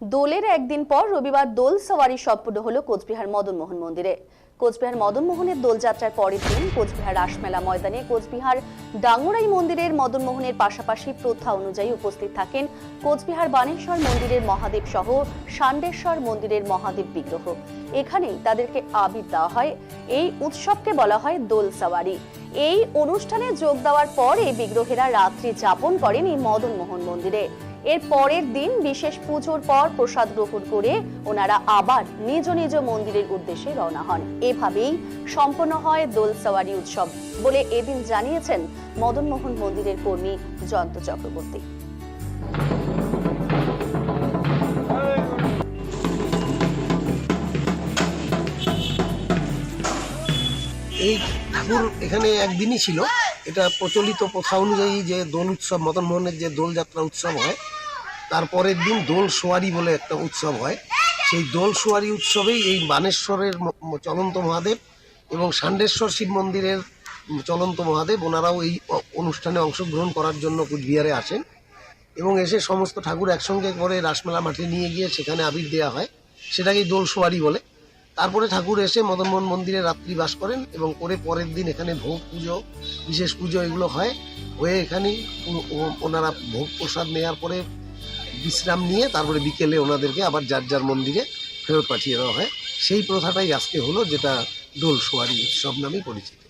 দোলের একদিন পর রবিবার দোল সওয়ারি সম্পূর্ণ হলো কোচবিহার মদনমোহন মন্দিরে। কোচবিহার মদনমোহনের দোলযাত্রার পরের দিন কোচবিহার রাসমেলা ময়দানে কোচবিহার ডাঙ্গুরাই মন্দিরের মদনমোহনের পাশাপাশি প্রথা অনুযায়ী উপস্থিত থাকেন কোচবিহার বানেশ্বর মন্দিরের মহাদেব সহ ষান্ডেশ্বর মন্দিরের মহাদেব বিগ্রহ। এখানেই তাদেরকে আবির দেওয়া হয়। এই উৎসবকে বলা হয় দোল সওয়ারি। এই অনুষ্ঠানে যোগ দেওয়ার পর এই বিগ্রহেরা রাত্রি যাপন করেন এই মদনমোহন মন্দিরে। এর পরের দিন বিশেষ পুজোর পর প্রসাদ গ্রহণ করে ওনারা আবার নিজ নিজ মন্দিরের উদ্দেশ্যে রওনা হন। এভাবেই সম্পন্ন হয় দোল সওয়ারি উৎসব বলে এদিন জানিয়েছেন মদনমোহন মন্দিরের কর্মী জয়ন্ত চক্রবর্তী। এই ঠাকুর এখানে একদিনই ছিল। এটা প্রচলিত প্রথা অনুযায়ী যে দোল উৎসব, মদনমোহনের যে দোলযাত্রা উৎসব হয় তারপরের দিন দোল সোয়ারি বলে একটা উৎসব হয়। সেই দোল সোয়ারি উৎসবেই এই বানেশ্বরের চলন্ত মহাদেব এবং ষান্ডেশ্বর শিব মন্দিরের চলন্ত মহাদেব, ওনারাও এই অনুষ্ঠানে অংশগ্রহণ করার জন্য কুচবিহারে আসেন এবং এসে সমস্ত ঠাকুর একসঙ্গে করে রাসমেলা মাঠে নিয়ে গিয়ে সেখানে আবির দেওয়া হয়। সেটাকেই দোল সোয়ারি বলে। তারপরে ঠাকুর এসে মদনমোহন মন্দিরে রাত্রি বাস করেন এবং করে পরের দিন এখানে ভোগ পুজো, বিশেষ পুজো এগুলো হয়। হয়ে এখানেই ওনারা ভোগ প্রসাদ নেওয়ার পরে বিশ্রাম নিয়ে তারপরে বিকেলে ওনাদেরকে আবার যার যার মন্দিরে ফেরত পাঠিয়ে দেওয়া হয়। সেই প্রথাটাই আজকে হলো, যেটা দোল সোয়ারি উৎসব নামেই পরিচিত।